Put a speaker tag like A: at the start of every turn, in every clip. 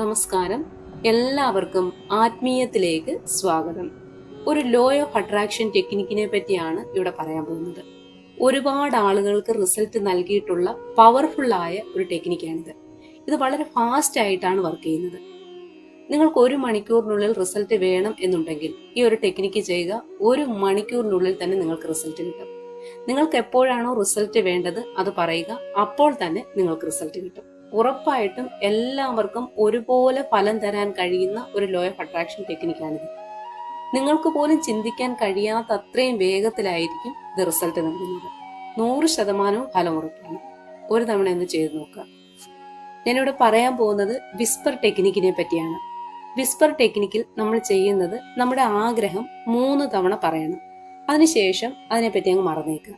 A: നമസ്കാരം. എല്ലാവർക്കും ആത്മീയത്തിലേക്ക് സ്വാഗതം. ഒരു ലോ ഓഫ് അട്രാക്ഷൻ ടെക്നിക്കിനെ പറ്റിയാണ് ഇവിടെ പറയാൻ പോകുന്നത്. ഒരുപാട് ആളുകൾക്ക് റിസൾട്ട് നൽകിയിട്ടുള്ള പവർഫുൾ ആയ ഒരു ടെക്നിക്കാണിത് ഇത് വളരെ ഫാസ്റ്റ് ആയിട്ടാണ് വർക്ക് ചെയ്യുന്നത്. നിങ്ങൾക്ക് ഒരു മണിക്കൂറിനുള്ളിൽ റിസൾട്ട് വേണം എന്നുണ്ടെങ്കിൽ ഈ ഒരു ടെക്നിക്ക് ചെയ്യുക ഒരു മണിക്കൂറിനുള്ളിൽ തന്നെ നിങ്ങൾക്ക് റിസൾട്ട് കിട്ടും. നിങ്ങൾക്ക് എപ്പോഴാണോ റിസൾട്ട് വേണ്ടത് അത് പറയുക അപ്പോൾ തന്നെ നിങ്ങൾക്ക് റിസൾട്ട് കിട്ടും. ഉറപ്പായിട്ടും എല്ലാവർക്കും ഒരുപോലെ ഫലം തരാൻ കഴിയുന്ന ഒരു ലോ ഓഫ് അട്രാക്ഷൻ ടെക്നിക്കാണിത് നിങ്ങൾക്ക് പോലും ചിന്തിക്കാൻ കഴിയാത്ത അത്രയും വേഗത്തിലായിരിക്കും ഇത് റിസൾട്ട് നൽകുന്നത്. നൂറ് ശതമാനവും ഫലം ഉറപ്പാണ്. ഒരു തവണ ഒന്ന് ചെയ്തു നോക്കുക. ഞാനിവിടെ പറയാൻ പോകുന്നത് വിസ്പർ ടെക്നിക്കിനെ പറ്റിയാണ്. വിസ്പർ ടെക്നിക്കിൽ നമ്മൾ ചെയ്യുന്നത് നമ്മുടെ ആഗ്രഹം മൂന്ന് തവണ പറയണം. അതിനുശേഷം അതിനെപ്പറ്റി അങ്ങ് മറന്നേക്കുക.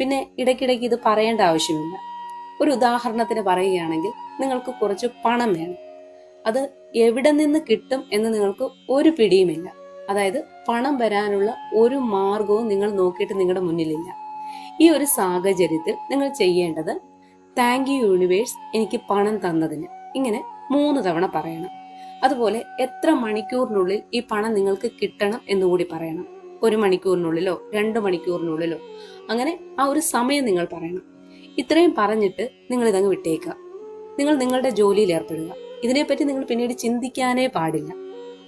A: പിന്നെ ഇടയ്ക്കിടയ്ക്ക് ഇത് പറയേണ്ട ആവശ്യമില്ല. ഒരു ഉദാഹരണത്തിന് പറയുകയാണെങ്കിൽ നിങ്ങൾക്ക് കുറച്ച് പണം വേണം. അത് എവിടെ നിന്ന് കിട്ടും എന്ന് നിങ്ങൾക്ക് ഒരു പിടിയുമില്ല. അതായത് പണം വരാനുള്ള ഒരു മാർഗവും നിങ്ങൾ നോക്കിയിട്ട് നിങ്ങളുടെ മുന്നിലില്ല. ഈ ഒരു സാഹചര്യത്തിൽ നിങ്ങൾ ചെയ്യേണ്ടത് താങ്ക് യു യൂണിവേഴ്സ് എനിക്ക് പണം തന്നതിന് ഇങ്ങനെ മൂന്ന് തവണ പറയണം. അതുപോലെ എത്ര മണിക്കൂറിനുള്ളിൽ ഈ പണം നിങ്ങൾക്ക് കിട്ടണം എന്നുകൂടി പറയണം. ഒരു മണിക്കൂറിനുള്ളിലോ രണ്ട് മണിക്കൂറിനുള്ളിലോ. അങ്ങനെ ആ ഒരു സമയം നിങ്ങൾ പറയണം. ഇത്രയും പറഞ്ഞിട്ട് നിങ്ങൾ ഇതങ്ങ് വിട്ടേക്കുക. നിങ്ങൾ നിങ്ങളുടെ ജോലിയിൽ ഏർപ്പെടുക. ഇതിനെപ്പറ്റി നിങ്ങൾ പിന്നീട് ചിന്തിക്കാനേ പാടില്ല.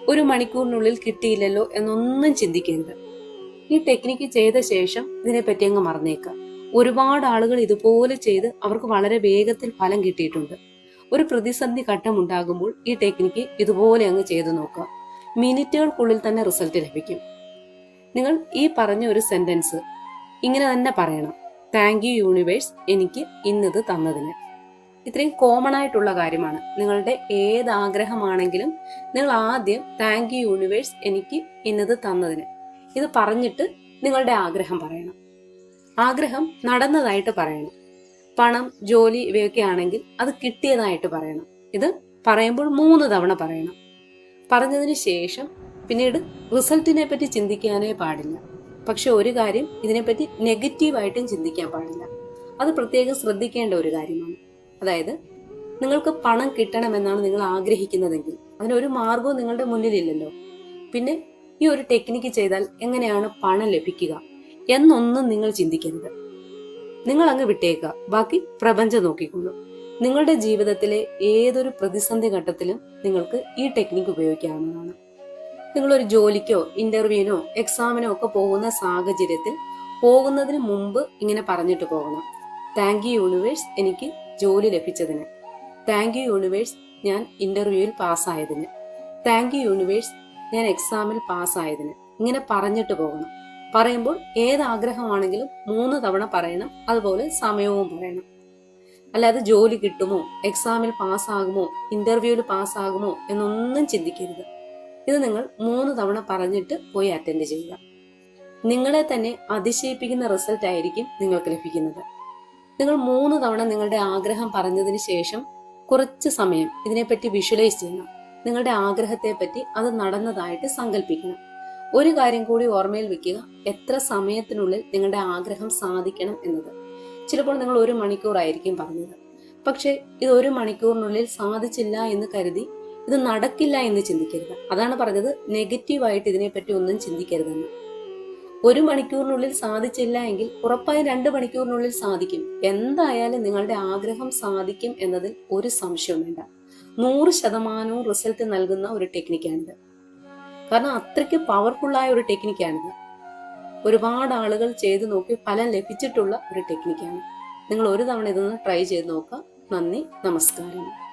A: ഒരു മണിക്കൂറിനുള്ളിൽ കിട്ടിയില്ലല്ലോ എന്നൊന്നും ചിന്തിക്കരുത്. ഈ ടെക്നിക്ക് ചെയ്ത ശേഷം ഇതിനെപ്പറ്റി അങ്ങ് മറന്നേക്കുക ഒരുപാട് ആളുകൾ ഇതുപോലെ ചെയ്ത് അവർക്ക് വളരെ വേഗത്തിൽ ഫലം കിട്ടിയിട്ടുണ്ട്. ഒരു പ്രതിസന്ധി ഘട്ടം ഉണ്ടാകുമ്പോൾ ഈ ടെക്നിക്ക് ഇതുപോലെ അങ്ങ് ചെയ്തു നോക്കുക. മിനിറ്റുകൾക്കുള്ളിൽ തന്നെ റിസൾട്ട് ലഭിക്കും. നിങ്ങൾ ഈ പറഞ്ഞ ഒരു സെന്റൻസ് ഇങ്ങനെ തന്നെ പറയണം. താങ്ക് യു യൂണിവേഴ്സ് എനിക്ക് ഇന്നത് തന്നതിന്. ഇത്രയും കോമൺ ആയിട്ടുള്ള കാര്യമാണ്. നിങ്ങളുടെ ഏത് ആഗ്രഹമാണെങ്കിലും നിങ്ങൾ ആദ്യം താങ്ക് യു യൂണിവേഴ്സ് എനിക്ക് ഇന്നത് തന്നതിന്. ഇത് പറഞ്ഞിട്ട് നിങ്ങളുടെ ആഗ്രഹം പറയണം. ആഗ്രഹം നടന്നതായിട്ട് പറയണം. പണം ജോലി ഇവയൊക്കെ ആണെങ്കിൽ അത് കിട്ടിയതായിട്ട് പറയണം. ഇത് പറയുമ്പോൾ മൂന്ന് തവണ പറയണം. പറഞ്ഞതിന് ശേഷം പിന്നീട് റിസൾട്ടിനെ പറ്റി ചിന്തിക്കാനേ പാടില്ല. പക്ഷെ ഒരു കാര്യം ഇതിനെപ്പറ്റി നെഗറ്റീവായിട്ടും ചിന്തിക്കാൻ പാടില്ല. അത് പ്രത്യേകം ശ്രദ്ധിക്കേണ്ട ഒരു കാര്യമാണ്. അതായത് നിങ്ങൾക്ക് പണം കിട്ടണമെന്നാണ് നിങ്ങൾ ആഗ്രഹിക്കുന്നതെങ്കിൽ അതിനൊരു മാർഗവും നിങ്ങളുടെ മുന്നിലില്ലല്ലോ. പിന്നെ ഈ ഒരു ടെക്നിക്ക് ചെയ്താൽ എങ്ങനെയാണ് പണം ലഭിക്കുക എന്നൊന്നും നിങ്ങൾ ചിന്തിക്കരുത്. നിങ്ങൾ അങ്ങ് വിട്ടേക്കുക. ബാക്കി പ്രപഞ്ചം നോക്കിക്കൊള്ളൂ. നിങ്ങളുടെ ജീവിതത്തിലെ ഏതൊരു പ്രതിസന്ധി ഘട്ടത്തിലും നിങ്ങൾക്ക് ഈ ടെക്നിക്ക് ഉപയോഗിക്കാവുന്നതാണ്. നിങ്ങളൊരു ജോലിക്കോ ഇന്റർവ്യൂവിനോ എക്സാമിനോ ഒക്കെ പോകുന്ന സാഹചര്യത്തിൽ പോകുന്നതിന് മുമ്പ് ഇങ്ങനെ പറഞ്ഞിട്ട് പോകണം. താങ്ക് യു യൂണിവേഴ്സ് എനിക്ക് ജോലി ലഭിച്ചതിന്. താങ്ക് യു യൂണിവേഴ്സ് ഞാൻ ഇന്റർവ്യൂവിൽ പാസ്സായതിന്. താങ്ക് യു യൂണിവേഴ്സ് ഞാൻ എക്സാമിൽ പാസ്സായതിന്. ഇങ്ങനെ പറഞ്ഞിട്ട് പോകണം. പറയുമ്പോൾ ഏത് ആഗ്രഹമാണെങ്കിലും മൂന്ന് തവണ പറയണം. അതുപോലെ സമയവും പറയണം. അല്ലാതെ ജോലി കിട്ടുമോ എക്സാമിൽ പാസ്സാകുമോ ഇന്റർവ്യൂവിൽ പാസ്സാകുമോ എന്നൊന്നും ചിന്തിക്കരുത്. ഇത് നിങ്ങൾ മൂന്ന് തവണ പറഞ്ഞിട്ട് പോയി അറ്റൻഡ് ചെയ്യുക. നിങ്ങളെ തന്നെ അതിശയിപ്പിക്കുന്ന റിസൾട്ട് ആയിരിക്കും നിങ്ങൾക്ക് ലഭിക്കുന്നത്. നിങ്ങൾ മൂന്ന് തവണ നിങ്ങളുടെ ആഗ്രഹം പറഞ്ഞതിന് ശേഷം കുറച്ച് സമയം ഇതിനെപ്പറ്റി വിഷ്വലൈസ് ചെയ്യണം. നിങ്ങളുടെ ആഗ്രഹത്തെ പറ്റി അത് നടന്നതായിട്ട് സങ്കല്പിക്കണം ഒരു കാര്യം കൂടി ഓർമ്മയിൽ വെക്കുക എത്ര സമയത്തിനുള്ളിൽ നിങ്ങളുടെ ആഗ്രഹം സാധിക്കണം എന്നത്. ചിലപ്പോൾ നിങ്ങൾ ഒരു മണിക്കൂറായിരിക്കും പറഞ്ഞത്. പക്ഷേ ഇത് ഒരു മണിക്കൂറിനുള്ളിൽ സാധിച്ചില്ല എന്ന് കരുതി ഇത് നടക്കില്ല എന്ന് ചിന്തിക്കരുത്. അതാണ് പറഞ്ഞത് നെഗറ്റീവായിട്ട് ഇതിനെപ്പറ്റി ഒന്നും ചിന്തിക്കരുതെന്ന്. ഒരു മണിക്കൂറിനുള്ളിൽ സാധിച്ചില്ല എങ്കിൽ ഉറപ്പായും രണ്ട് മണിക്കൂറിനുള്ളിൽ സാധിക്കും. എന്തായാലും നിങ്ങളുടെ ആഗ്രഹം സാധിക്കും എന്നതിൽ ഒരു സംശയവും വേണ്ട. നൂറ് ശതമാനവും റിസൾട്ട് നൽകുന്ന ഒരു ടെക്നിക്കാണിത് കാരണം അത്രയ്ക്ക് പവർഫുള്ളായ ഒരു ടെക്നിക്കാണിത് ഒരുപാട് ആളുകൾ ചെയ്തു നോക്കി ഫലം ലഭിച്ചിട്ടുള്ള ഒരു ടെക്നിക്കാണ് നിങ്ങൾ ഒരു തവണ ഇതൊന്ന് ട്രൈ ചെയ്ത് നോക്കുക. നന്ദി നമസ്കാരം.